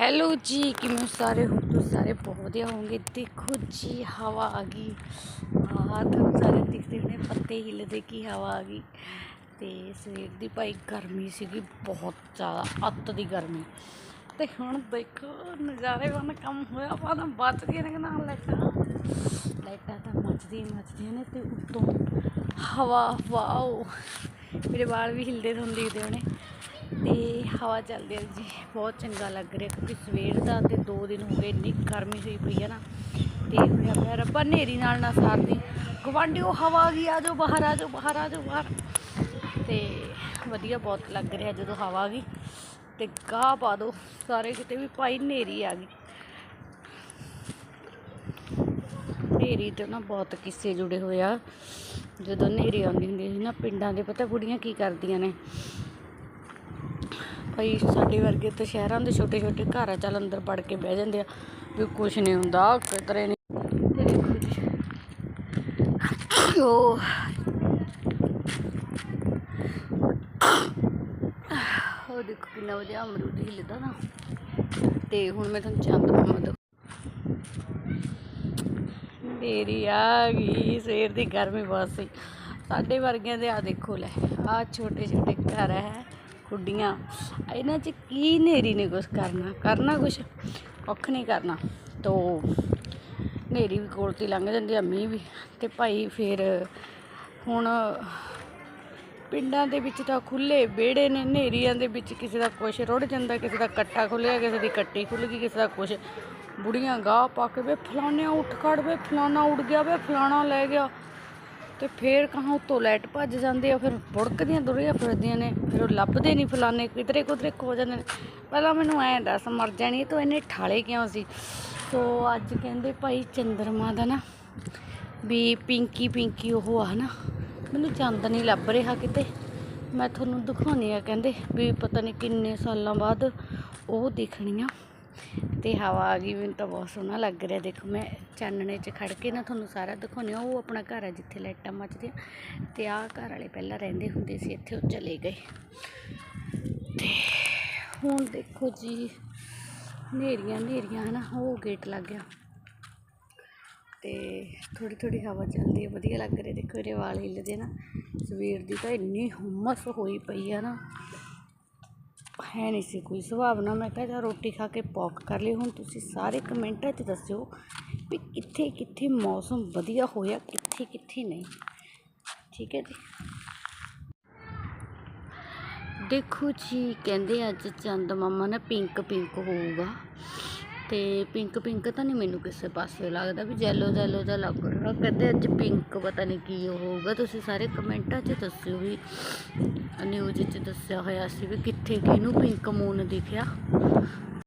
Hello ਜੀ, ਕਿਵੇਂ ਸਾਰੇ? ਹੋ ਤੁਸੀਂ ਸਾਰੇ ਬਹੁਤ ਵਧੀਆ ਹੋਵੋਗੇ। ਦੇਖੋ ਜੀ, ਹਵਾ ਆ ਗਈ। ਆਹ ਤੁਹਾਨੂੰ ਸਾਰੇ ਦਿਖਦੇ ਹੋਣੇ, ਪੱਤੇ ਹਿੱਲਦੇ ਕੀ ਹਵਾ ਆ ਗਈ। ਤੇ ਸਵੇਰ ਦੀ ਭਾਈ ਗਰਮੀ ਸੀਗੀ, ਬਹੁਤ ਜ਼ਿਆਦਾ, ਅੱਤ ਦੀ ਗਰਮੀ। ਤੇ ਹੁਣ ਦੇਖੋ, ਨਜ਼ਾਰੇ ਵਾਲਾ ਕੰਮ ਹੋਇਆ ਪਾਣਾ ਬਚਦੀਆਂ ਨੇ ਨਾ ਲਾਈਟਾਂ। ਲਾਈਟਾਂ ਤਾਂ ਮੱਚਦੀਆਂ ਮੱਚਦੀਆਂ ਨੇ ਤੇ ਉੱਤੋਂ ਹਵਾ, ਵਾਓ। ਮੇਰੇ ਵਾਲ ਵੀ ਹਿੱਲਦੇ ਤੁਹਾਨੂੰ ਦਿਖਦੇ ਹੋਣੇ। ਤੇ ਹਵਾ ਚੱਲਦੀ ਹੈ ਜੀ, ਬਹੁਤ ਚੰਗਾ ਲੱਗ ਰਿਹਾ ਕਿਉਂਕਿ ਸਵੇਰ ਦਾ ਤੇ 2 ਦਿਨ ਹੋ ਗਏ, ਇੰਨੀ ਗਰਮੀ ਹੋਈ ਪਈ ਹੈ ਨਾ। ਤੇ ਹੋਇਆ ਪਿਆ ਰੱਬਾ ਨੇਰੀ ਨਾਲ ਨਾ ਸਾਰਦੀ। ਗਵਾਂਢੀਓ ਹਵਾ ਆ ਗਈ, ਆ ਜਾਓ ਬਾਹਰ, ਆ ਜਾਓ ਬਾਹਰ, ਆ ਜਾਓ ਬਾਹਰ। ਤੇ ਵਧੀਆ ਬਹੁਤ ਲੱਗ ਰਿਹਾ ਜਦੋਂ ਹਵਾ ਆ ਗਈ। ਤੇ ਗਾਹ ਪਾ ਦੋ, ਸਾਰੇ ਕਿਤੇ ਵੀ ਭਾਈ ਨੇਰੀ ਆ ਗਈ। ਨੇਰੀ ਤੇ ਨਾ ਬਹੁਤ ਕਿੱਸੇ ਜੁੜੇ ਹੋਏ ਆ। ਜਦੋਂ ਨੇਰੀ ਆਉਂਦੀ ਹੁੰਦੀ ਸੀ ਨਾ, ਪਿੰਡਾਂ ਦੇ ਪਤਾ ਬੁੜੀਆਂ ਕੀ ਕਰਦੀਆਂ ਨੇ। ਭਾਈ ਸਾਡੇ ਵਰਗੇ ਤਾਂ ਸ਼ਹਿਰਾਂ ਦੇ ਛੋਟੇ ਛੋਟੇ ਘਰਾਂ ਚੱਲ ਅੰਦਰ ਵੜ ਕੇ ਬਹਿ ਜਾਂਦੇ ਆ ਵੀ ਕੁਛ ਨਹੀਂ ਹੁੰਦਾ ਕਿਤਰੇ ਨਹੀਂ। ਉਹ ਉਹ ਦੇਖੋ ਕਿੰਨਾ ਵਧੀਆ ਅਮਰੂਦ ਹਿੱਲਦਾ ਨਾ। ਤੇ ਹੁਣ ਮੈਂ ਤੁਹਾਨੂੰ ਚੰਦ ਮਾਮਾ ਮੇਰੀ ਆ ਗਈ ਸਵੇਰ ਦੀ ਗਰਮੀ ਬਹੁਤ ਸੀ। ਸਾਡੇ ਵਰਗਿਆਂ ਦੇ ਆ ਦੇਖੋ ਲੈ, ਆ ਛੋਟੇ ਛੋਟੇ ਘਰ ਹੈ। ਖੁੱਡੀਆਂ। ਇਹਨਾਂ 'ਚ ਕੀ ਨੇਰੀ ਨੇ ਕੁਛ ਕਰਨਾ? ਕਰਨਾ ਕੁਛ? ਕੁੱਖ ਨਹੀਂ ਕਰਨਾ। ਤੋ ਨੇਰੀ ਵੀ ਕੋਲ ਤੇ ਲੰਘ ਜਾਂਦੀ ਆ, ਮੀਂਹ ਵੀ। ਤੇ ਭਾਈ ਫਿਰ ਹੁਣ ਪਿੰਡਾਂ ਦੇ ਵਿੱਚ ਤਾਂ ਖੁੱਲੇ ਵਿਹੜੇ ਨੇ ਨੇਰੀਆਂ ਦੇ ਵਿੱਚ ਕਿਸੇ ਦਾ ਕੁਛ ਰੁੜ ਜਾਂਦਾ, ਕਿਸੇ ਦਾ ਕੱਟਾ ਖੁੱਲਿਆ ਕਿਸੇ ਦੀ ਕੱਟੀ ਖੁੱਲ ਗਈ, ਕਿਸੇ ਦਾ ਕੁਛ। ਬੁੜੀਆਂ ਗਾਹ ਪਾ ਕੇ ਵੇ, ਫਲਾਣਿਆਂ ਉੱਠ ਖੜ ਵੇ, ਫਲਾਣਾ ਉੱਡ ਗਿਆ ਵੇ, ਫਲਾਣਾ ਲੈ ਗਿਆ। ਤੇ ਫੇਰ ਕਹਾਂ ਉੱਤੋਂ ਲਾਈਟ ਭੱਜ ਜਾਂਦੀ ਆ, ਫਿਰ ਬੁੜਕਦੀਆਂ ਦੁਰੀਆਂ ਫਿਰਦੀਆਂ ਨੇ, ਫਿਰ ਉਹ ਲੱਭਦੇ ਨਹੀਂ ਫਲਾਣੇ, ਕਿਧਰੇ ਕੁਧਰੇ ਖੋ ਜਾਂਦੇ ਨੇ। ਪਹਿਲਾਂ ਮੈਨੂੰ ਐਂ ਦੱਸ, ਮਰ ਜਾਣੀ ਤੂੰ ਇਹਨੇ ਠਾਲੇ ਕਿਉਂ ਸੀ? ਸੋ ਅੱਜ ਕਹਿੰਦੇ ਭਾਈ ਚੰਦਰਮਾ ਦਾ ਨਾ ਵੀ ਪਿੰਕੀ ਪਿੰਕੀ ਉਹ ਆ ਨਾ ਮੈਨੂੰ ਚੰਦ ਨਹੀਂ ਲੱਭ ਰਿਹਾ ਕਿਤੇ। ਮੈਂ ਤੁਹਾਨੂੰ ਦਿਖਾਉਣੀ ਆ, ਕਹਿੰਦੇ ਵੀ ਪਤਾ ਨਹੀਂ ਕਿੰਨੇ ਸਾਲਾਂ ਬਾਅਦ ਉਹ ਦਿਖਣੀਆਂ। ਤੇ ਹਵਾ ਆ ਗਈ, ਮੈਨੂੰ ਤਾਂ ਬਹੁਤ ਸੋਹਣਾ ਲੱਗ ਰਿਹਾ। ਦੇਖੋ, ਮੈਂ ਚਾਨਣੇ 'ਚ ਖੜ ਕੇ ਨਾ ਤੁਹਾਨੂੰ ਸਾਰਾ ਦਿਖਾਉਂਦੀ ਹਾਂ। ਉਹ ਆਪਣਾ ਘਰ ਆ ਜਿੱਥੇ ਲਾਈਟਾਂ ਮੱਚਦੀਆਂ। ਤੇ ਆਹ ਘਰ ਵਾਲੇ ਪਹਿਲਾਂ ਰਹਿੰਦੇ ਹੁੰਦੇ ਸੀ, ਇੱਥੇ ਉਹ ਚਲੇ ਗਏ। ਤੇ ਹੁਣ ਦੇਖੋ ਜੀ, ਹਨੇਰੀਆਂ ਨੇਰੀਆਂ ਹਨਾ, ਉਹ ਗੇਟ ਲੱਗ ਗਿਆ। ਤੇ ਥੋੜੀ ਥੋੜੀ ਹਵਾ ਚੱਲਦੀ ਹੈ ਵਧੀਆ ਲੱਗ ਰਿਹਾ। ਦੇਖੋ, ਇਹਦੇ ਵਾਲ ਹਿੱਲਦੇ ਨਾ। ਸਵੇਰ ਦੀ ਤਾਂ ਇੰਨੀ ਹੁਮਸ ਹੋਈ ਪਈ ਆ ਨਾ। ਹੈ ਨਹੀਂ ਸੀ ਕੋਈ ਸੁਭਾਵਨਾ ਮੈਂ ਕਿਹਾ ਚੱਲ ਰੋਟੀ ਖਾ ਕੇ ਪੌਕ ਕਰ ਲਈ। ਹੁਣ ਤੁਸੀਂ ਸਾਰੇ ਕਮੈਂਟਾਂ 'ਚ ਦੱਸਿਓ ਵੀ ਕਿੱਥੇ ਕਿੱਥੇ ਮੌਸਮ ਵਧੀਆ ਹੋਇਆ, ਕਿੱਥੇ ਕਿੱਥੇ ਨਹੀਂ। ਠੀਕ ਹੈ ਜੀ? ਦੇਖੋ ਜੀ, ਕਹਿੰਦੇ ਅੱਜ ਚੰਦ ਮਾਮਾ ਨਾ ਪਿੰਕ ਪਿੰਕ ਹੋਊਗਾ। ਤੇ ਪਿੰਕ ਪਿੰਕ ਤਾਂ ਨਹੀਂ ਮੈਨੂੰ ਕਿਸੇ ਪਾਸੇ ਲੱਗਦਾ ਵੀ ਜੈਲੋ ਜੈਲੋ ਜਿਹਾ ਲੱਗ ਰਿਹਾ। ਕਹਿੰਦੇ ਅੱਜ ਪਿੰਕ ਪਤਾ ਨਹੀਂ ਕੀ ਹੋਊਗਾ। ਤੁਸੀਂ ਸਾਰੇ ਕਮੈਂਟਾਂ 'ਚ ਦੱਸਿਓ ਵੀ ਨਿਊਜ਼ 'ਚ ਦੱਸਿਆ ਹੋਇਆ ਸੀ ਵੀ ਕਿੱਥੇ ਕਿਹਨੂੰ ਪਿੰਕ ਮੂਨ ਦਿਖਿਆ।